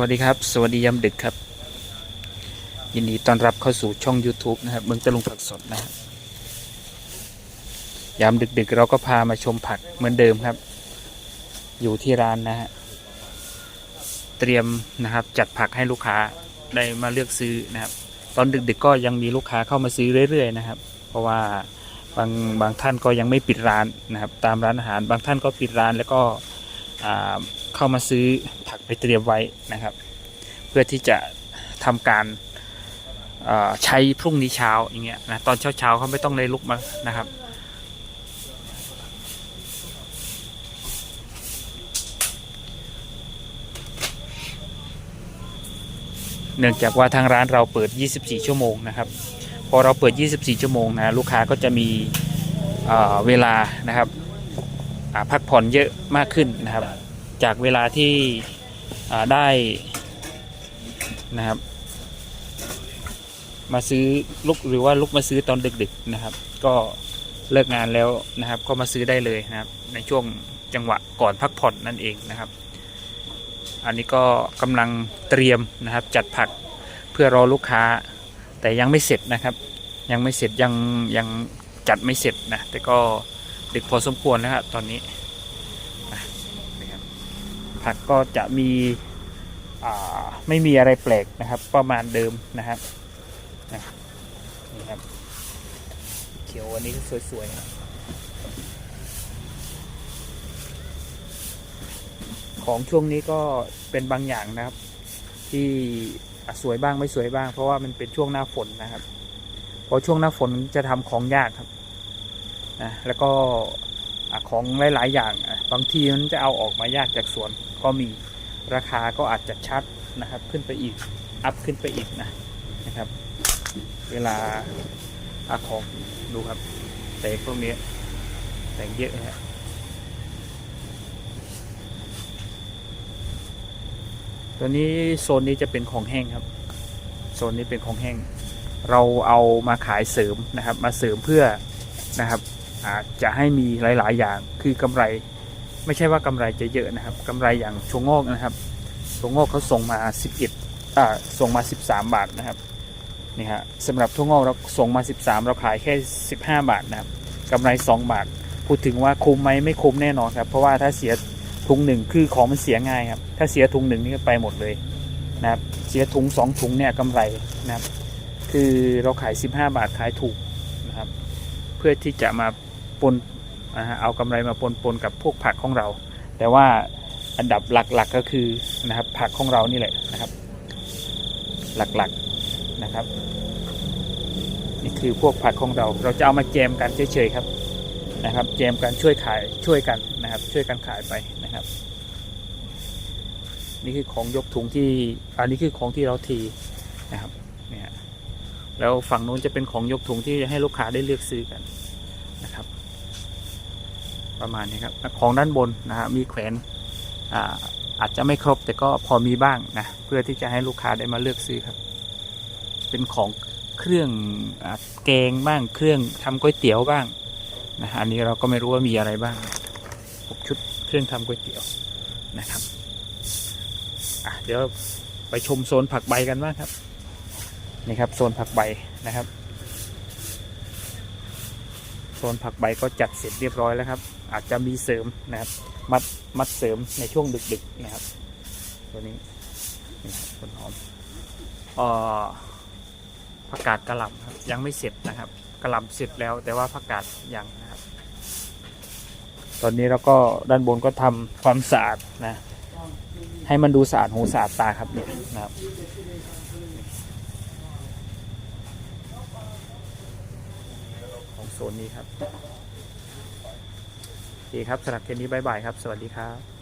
วัสดีครับ สวัสดียามดึกครับ ยินดีต้อนรับเข้าสู่ช่อง YouTube นะครับเมืองตะลุงผักสดนะครับยามดึกๆ เราก็พามาชมผักเหมือนเดิมครับ อยู่ที่ร้านนะฮะเตรียมนะครับจัดผักให้ลูกค้าได้มาเลือกซื้อนะครับ ตอนดึกๆก็ยังมีลูกค้าเข้ามาซื้อเรื่อยๆนะครับ เพราะว่าบางบางท่านก็ยังไม่ปิดร้านนะครับ ตามร้านอาหารบางท่านก็ปิดร้านแล้วก็ เข้ามาซื้อผักไปเตรียมไว้นะครับ เพื่อที่จะทำการใช้พรุ่งนี้เช้าอย่างเงี้ยนะตอนเช้าๆเขาไม่ต้องเลยลุกมานะครับ เนื่องจากว่าทางร้านเราเปิด 24 ชั่วโมงนะครับ พอเราเปิด 24 ชั่วโมงนะลูกค้าก็จะมีเอ่อเวลานะครับ พักผ่อนเยอะมากขึ้นนะครับ จากเวลาที่ได้นะครับ มาซื้อลุกหรือว่าลุกมาซื้อตอนดึกๆนะครับ ก็เลิกงานแล้วนะครับ ก็มาซื้อได้เลยนะครับ ในช่วงจังหวะก่อนพักผ่อนนั่นเองนะครับ อันนี้ก็กำลังเตรียมนะครับ จัดผักเพื่อรอลูกค้า แต่ยังไม่เสร็จนะครับ ยังไม่เสร็จยังยังจัดไม่เสร็จนะแต่ก็ ดึกพอสมควรนะครับตอนนี้ผักก็จะมีไม่มีอะไรแปลกนะครับ ประมาณเดิมนะครับนี่ครับเขียวอันนี้สวยๆนะของช่วงนี้ก็เป็นบางอย่างนะครับ ที่สวยบ้างไม่สวยบ้าง เพราะว่ามันเป็นช่วงหน้าฝนนะครับพอช่วงหน้าฝนจะทำของยากครับ นะแล้วก็ของหลาย ๆ อย่างบางทีมันจะเอาออกมายากจากสวนก็มีราคาก็อาจจะชัดนะครับ ขึ้นไปอีกอัพขึ้นไปอีกนะนะครับ เวลาอาของดูครับแต่พวกนี้แต่งเยอะนะฮะตัวนี้โซนนี้จะเป็นของแห้งครับ โซนนี้เป็นของแห้ง เราเอามาขายเสริมนะครับ มาเสริมเพื่อนะครับ อาจจะให้มีหลาย ๆ อย่างคือกำไร ไม่ใช่ว่ากำไรจะเยอะนะครับกำไรอย่างชวงอกนะครับชวงอกเขาส่งมา 11อ่าส่งมา 13 บาทนะครับนี่ฮะสำหรับทั่วงอกเราส่งมา 13 เราขายแค่ 15 บาทนะครับกำไร 2 บาท พูดถึงว่าคุ้มไหมไม่คุ้มแน่นอนครับ เพราะว่าถ้าเสียถุงหนึ่งคือของมันเสียง่ายครับ ถ้าเสียถุงหนึ่งนี่ก็ไปหมดเลยนะครับ เสียถุงสองถุงเนี่ยกำไรนะครับ คือเราขาย 15 บาทขายถูกนะครับ เพื่อที่จะมา ปนนะฮะเอากำไรมาปนปนกับพวกผักของเรา แต่ว่าอันดับหลักๆกก็คือนะครับผักของเรานี่แหละนะครับ หลักๆนะครับ นี่คือพวกผักของเรา เราจะเอามาแจมกันเฉยๆครับนะครับแจมกันช่วยขายช่วยกันนะครับ ช่วยกันขายไปนะครับ นี่คือของยกถุงที่อันนี้คือของที่เราทีนะครับเนี่ยแล้วฝั่งนู้นจะเป็นของยกถุงที่ให้ลูกค้าได้เลือกซื้อกัน ประมาณนี้ครับของด้านบนนะฮะมีแขวนอาอาจจะไม่ครบแต่ก็พอมีบ้างนะเพื่อที่จะให้ลูกค้าได้มาเลือกซื้อครับ เป็นของเครื่องอแกงบ้างเครื่องทำก๋วยเตี๋ยวบ้างนะฮะอันนี้เราก็ไม่รู้ว่ามีอะไรบ้างพวกชุดเครื่องทำก๋วยเตี๋ยวนะครับอะเดี๋ยวไปชมโซนผักใบกันบ้างครับนี่ครับโซนผักใบนะครับ นผักใบก็จัดเสร็จเรียบร้อยแล้วครับ อาจจะมีเสริมนะครับ มัดมัดเสริมในช่วงดึกๆนะครับ ตัวนี้นี่ต้นหอมอ่อผักกาดกระหล่ำครับยังไม่เสร็จนะครับกระหล่ำเสร็จแล้วแต่ว่าผักกาดยังนะครับ ตอนนี้เราก็ด้านบนก็ทำความสะอาดนะ ให้มันดูสะอาดหูสะอาดตาครับเนี่ยนะครับ ของ โซนนี้ครับโอเคครับสำหรับเคสนี้บายบายครับ สวัสดีครับ